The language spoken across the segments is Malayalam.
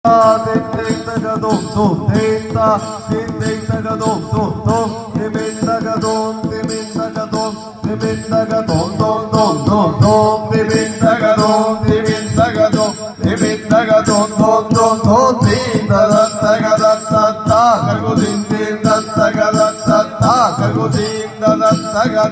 Tementagadondo, tenta, tementagadondo, don, tementagadondo, tementagadondo, tementagadondo, don, don, don, tementagadondo, tementagadondo, tementagadondo, don, don, tenta, tanta, tanta, tanta, cargo tenta, tanta, tanta, cargo tenta, tanta, tanta,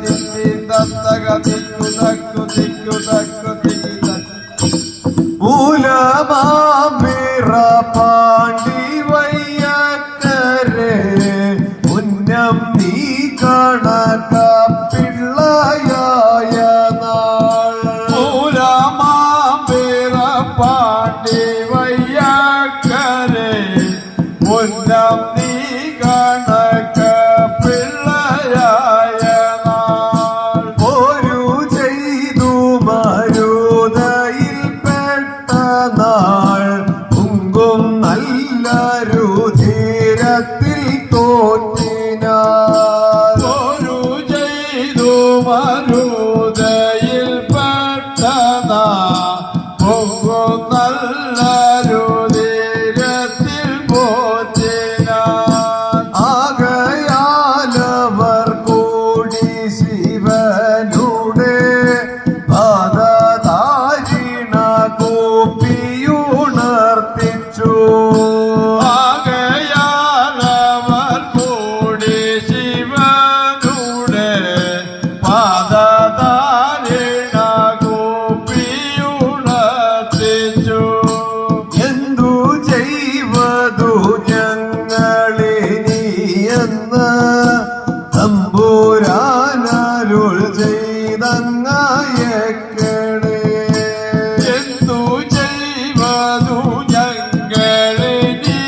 ചെയ്വതു ഞങ്ങളിനി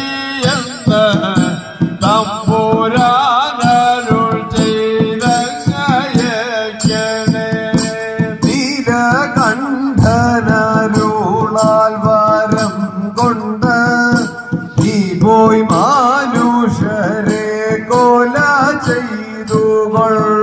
എന്ന് തമ്പുരാനരുൾ ഈ മാനുഷരെ കൊല ചെയ്തു നീലകണ്ഠനരുളാൽ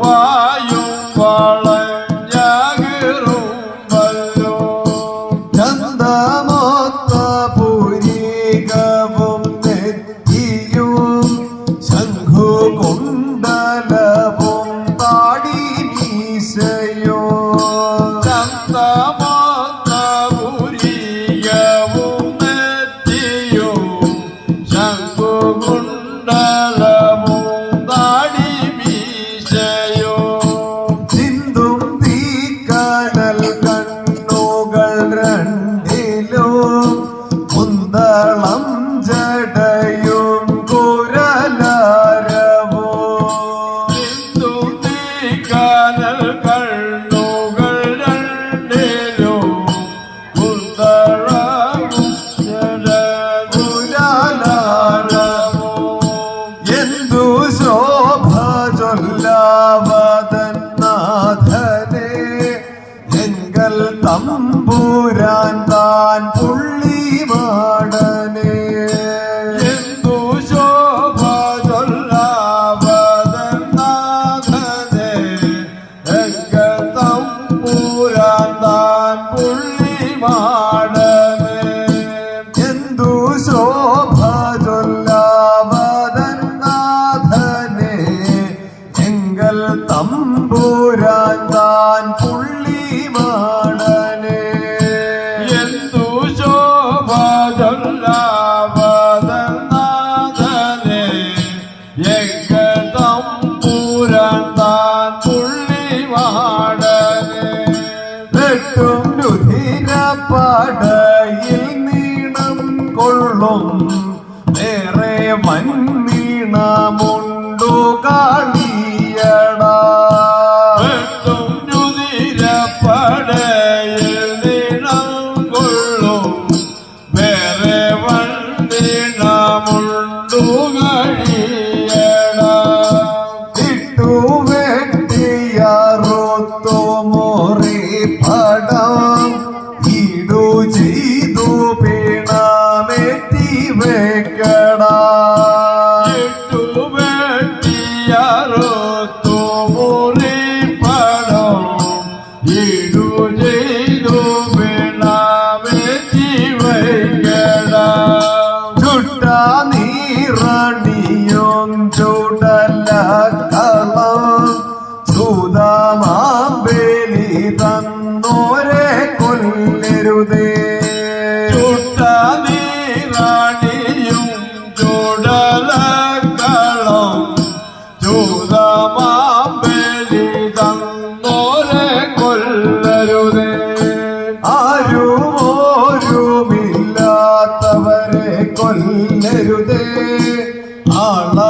வாயு വെക്കടാ ഇട്ടു വെട്ടിയാറോത്തു മുറിപ്പടം ഇടു ചെയ്തു കൊല്ലരുതേ ആളടക്കവും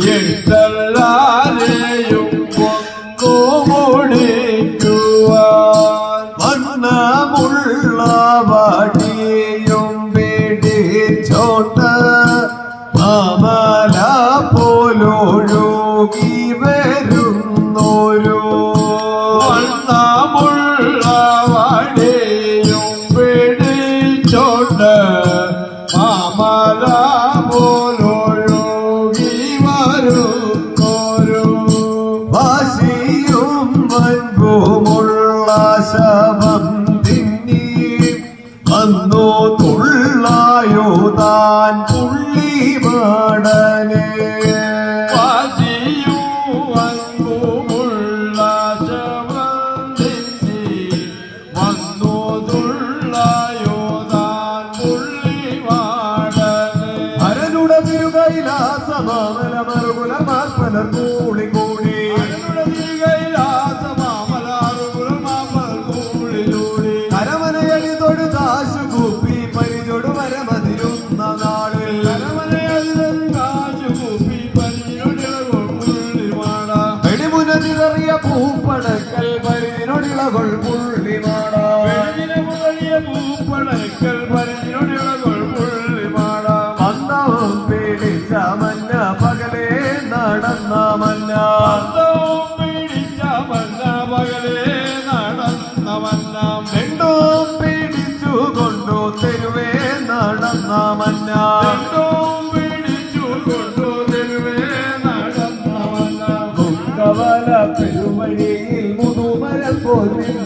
Yeah. tell വന്നു തുള്ളായുതാൻ പുള്ളി മാടനെ ഹരനുട തിരുകൈലാസമാമല മറുകുല മാർപ്പലർ കൂടി പരിനൊടിളകൊൾ പുള്ളിമാട പന്തവും പിടിച്ച മഞ്ഞ പകലേ നടന്ന മഞ്ഞ. രണ്ടും പിടിച്ചു കൊണ്ടു തെരുവേ നടന്ന മഞ്ഞ.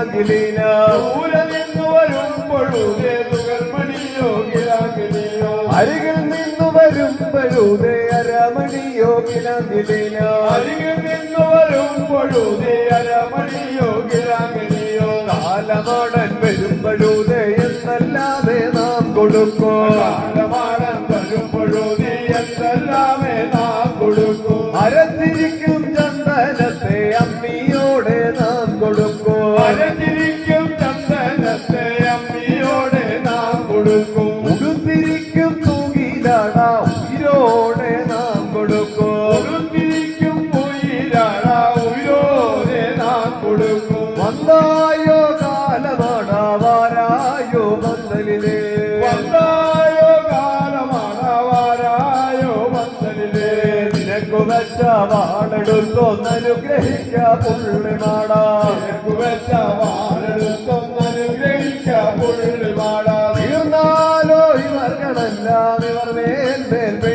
കിലകിലീന ദൂരെ നിന്ന് വരുമ്പോഴും ഏതുകൾ മണിയോ കിരാകിനിയോ അരികിൽ നിന്നു വരുമ്പോഴൂതേ അരമണിയോ കിലകിലീന അരികിൽ നിന്ന് വരുമ്പോഴും നീ അരമണിയോ കിരാകിനിയോ കാലമാടൻ വരുമ്പോഴൂതേ എന്നല്ലാതെ നാം കൊടുക്കോ? കൊടുക്കും ഉടുത്തിരിക്കും തൂകിലട ഉയിരോടെ നാം കൊടുക്കും. നാം കൊടുക്കും. വന്നായോ വന്നായോ പുള്ളിമാടാ. നിനക്ക് വെച്ച ver, ver, ver.